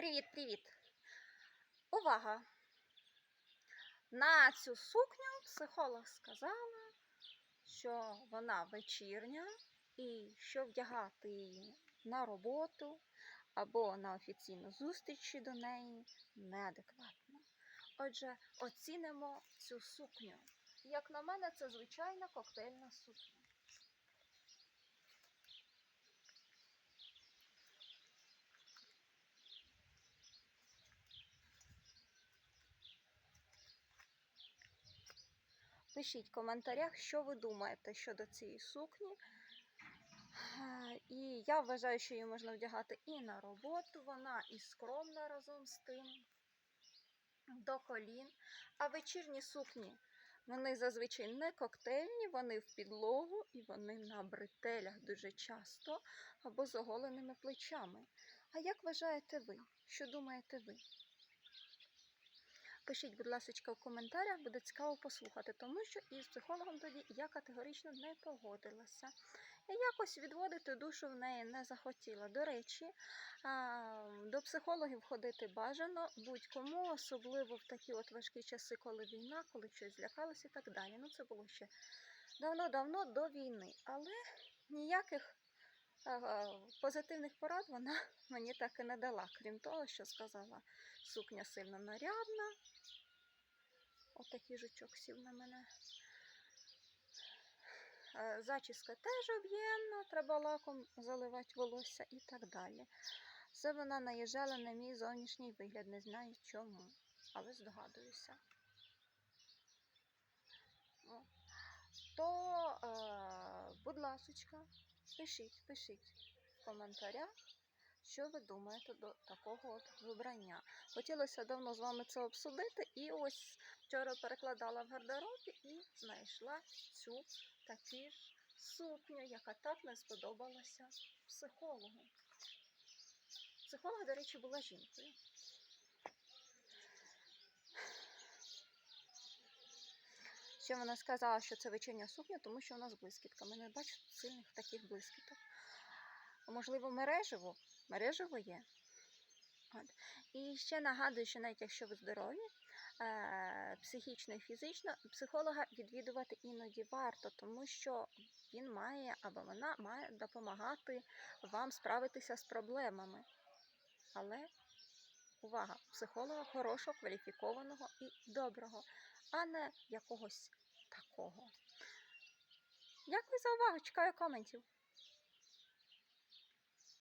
Привіт-привіт! Увага! На цю сукню психолог сказала, що вона вечірня і що вдягати її на роботу або на офіційну зустріч до неї неадекватно. Отже, оцінимо цю сукню. Як на мене, це звичайна коктейльна сукня. Пишіть в коментарях, що ви думаєте щодо цієї сукні. Е, І я вважаю, що її можна вдягати і на роботу, вона і скромна разом з тим, до колін. А вечірні сукні, вони зазвичай не коктейльні, вони в підлогу і вони на бретелях дуже часто або з оголеними плечами. А як вважаєте ви? Що думаєте ви? Пишіть, будь ласка, в коментарях, буде цікаво послухати, тому що із психологом тоді я категорично не погодилася. Я якось відводити душу в неї не захотіла. До речі, до психологів ходити бажано будь-кому, особливо в такі от важкі часи, коли війна, коли щось злякалося і так далі. Ну, це було ще давно-давно до війни. Але ніяких позитивних порад вона мені так і не дала, крім того, що сказала, сукня сильно нарядна. Отакий жучок сів на мене. Е, Зачіска теж об'ємна, треба лаком заливати волосся і так далі. Це вона наїжджала на мій зовнішній вигляд, не знаю чому, але здогадуюся. О. То, е, будь ласочка, пишіть, пишіть в коментарях, що ви думаєте до такого от вибрання. Хотілося давно з вами це обсудити, і ось вчора перекладала в гардеробі і знайшла цю таку ж сукню, яка так не сподобалася психологу. Психолог, до речі, була жінкою. Ще вона сказала, що це вечірня сукня, тому що вона з блискітками. Не бачу сильних таких блискіток. Можливо, мережево. Мережево є. От. І ще нагадую, що навіть якщо ви здорові, е, психічно і фізично, психолога відвідувати іноді варто, тому що він має або вона має допомагати вам справитися з проблемами. Але увага, психолога хорошого, кваліфікованого і доброго, а не якогось такого. Дякую за увагу, чекаю коментів.